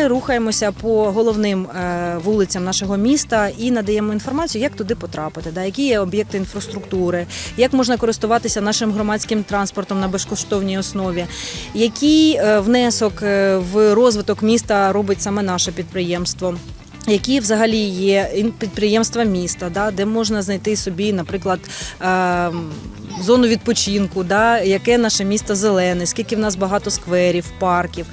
Ми рухаємося по головним е, вулицям нашого міста і надаємо інформацію, як туди потрапити, да, які є об'єкти інфраструктури, як можна користуватися нашим громадським транспортом на безкоштовній основі, який е, внесок е, в розвиток міста робить саме наше підприємство. Які взагалі є підприємства міста, да, де можна знайти собі, наприклад, е, зону відпочинку, да, яке наше місто зелене, скільки в нас багато скверів, парків,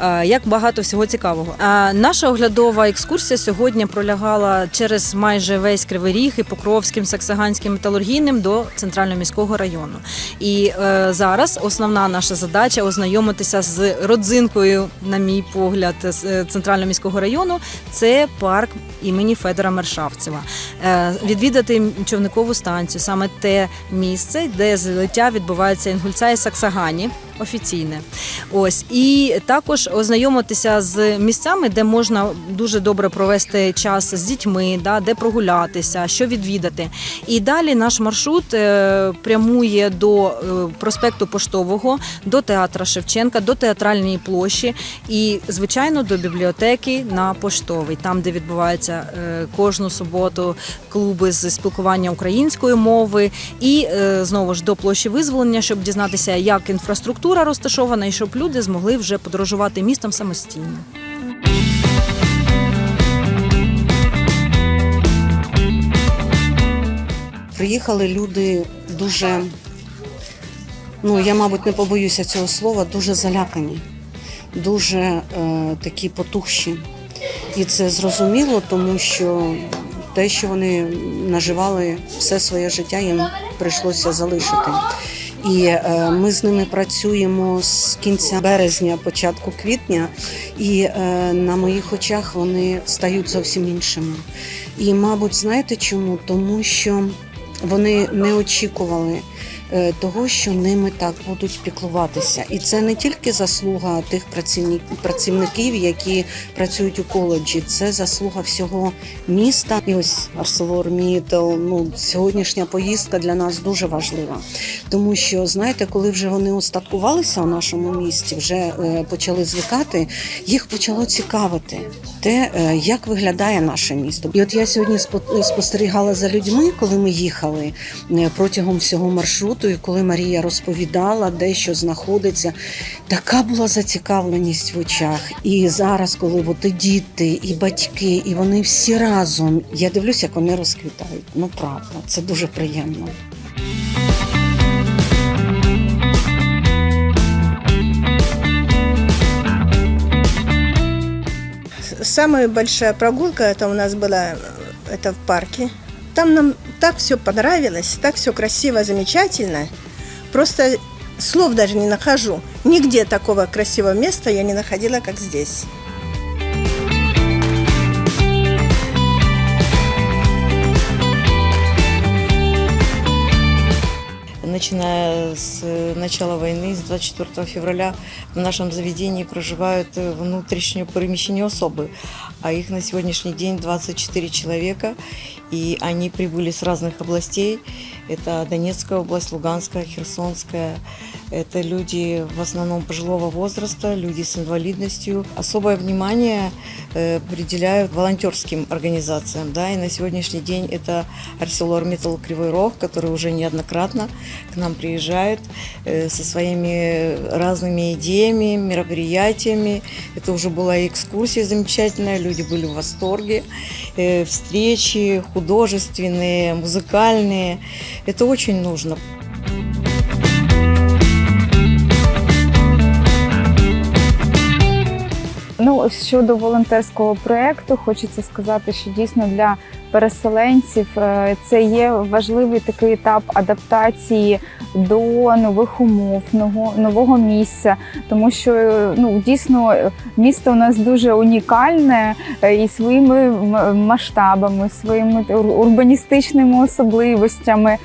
е, як багато всього цікавого. А наша оглядова екскурсія сьогодні пролягала через майже весь Кривий Ріг і Покровським, Саксаганським, Металургійним до центрального міського району. І е, зараз основна наша задача ознайомитися з родзинкою, на мій погляд, е, центрального міського району. Це парк імені Федора Мершавцева. Е, відвідати човникову станцію, саме те місце, де злиття відбувається Інгульця і Саксагані. Офіційне, ось. І також ознайомитися з місцями, де можна дуже добре провести час з дітьми, да, де прогулятися, що відвідати. І далі наш маршрут е, прямує до е, проспекту Поштового, до театра Шевченка, до театральної площі і, звичайно, до бібліотеки на поштовий, там, де відбуваються е, кожну суботу клуби з спілкування української мови, і знову ж до площі визволення, щоб дізнатися, як інфраструктура розташована, і щоб люди змогли вже подорожувати містом самостійно. Приїхали люди дуже, ну я, мабуть, не побоюся цього слова, дуже залякані, дуже е, такі потухші. І це зрозуміло, тому що те, що вони наживали все своє життя, їм прийшлося залишити. І е, ми з ними працюємо з кінця березня, початку квітня, і е, на моїх очах вони стають зовсім іншими. І, мабуть, знаєте чому? Тому що вони не очікували того, що ними так будуть піклуватися. І це не тільки заслуга тих працівників, які працюють у коледжі, це заслуга всього міста. І ось ArcelorMittal, ну сьогоднішня поїздка для нас дуже важлива, тому що знаєте, коли вже вони устаткувалися у нашому місті, вже е, почали звикати, їх почало цікавити те, е, як виглядає наше місто. І от я сьогодні спо- спостерігала за людьми, коли ми їхали е, протягом всього маршруту, і коли Марія розповідала, де що знаходиться, така була зацікавленість в очах. І зараз, коли от і діти, і батьки, і вони всі разом, я дивлюся, як вони розквітають. Ну правда, це дуже приємно. Самая большая прогулка это у нас была э, это в парке. Там нам так все понравилось, так все красиво, замечательно. Просто слов даже не нахожу. Нигде такого красивого места я не находила, как здесь. Начиная с э, начала войны, с 24 февраля, в нашем заведении проживают э, внутренние перемещения особы, а их на сегодняшний день 24 человека, и они прибыли с разных областей. Это Донецкая область, Луганская, Херсонская. Это люди в основном пожилого возраста, люди с инвалидностью. Особое внимание э, уделяют волонтерским организациям. Да, и на сегодняшний день это ArcelorMittal Кривой Рог, который уже неоднократно к нам приезжает э, со своими разными идеями, мероприятиями. Это уже была экскурсия замечательная, люди были в восторге. Э, Встречи художественные, музыкальные. Это очень нужно. Ну, щодо волонтерського проєкту, хочеться сказати, що дійсно для переселенців е, це є важливий такий етап адаптації до нових умов, нового, місця, тому що е, ну дійсно місто у нас дуже унікальне е, і своїми масштабами, своїми урбаністичними особливостями,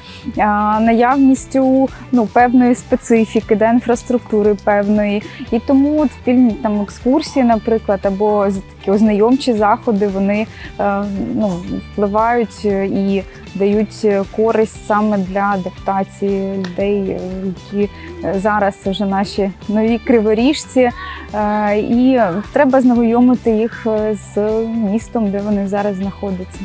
наявністю ну певної специфіки, да, інфраструктури певної. І тому спільні там екскурсії, наприклад, або ознайомчі заходи вони е, ну, впливають е, і дають користь саме для адаптації людей, е, які зараз вже наші нові криворіжці. І треба знайомити їх з містом, де вони зараз знаходяться.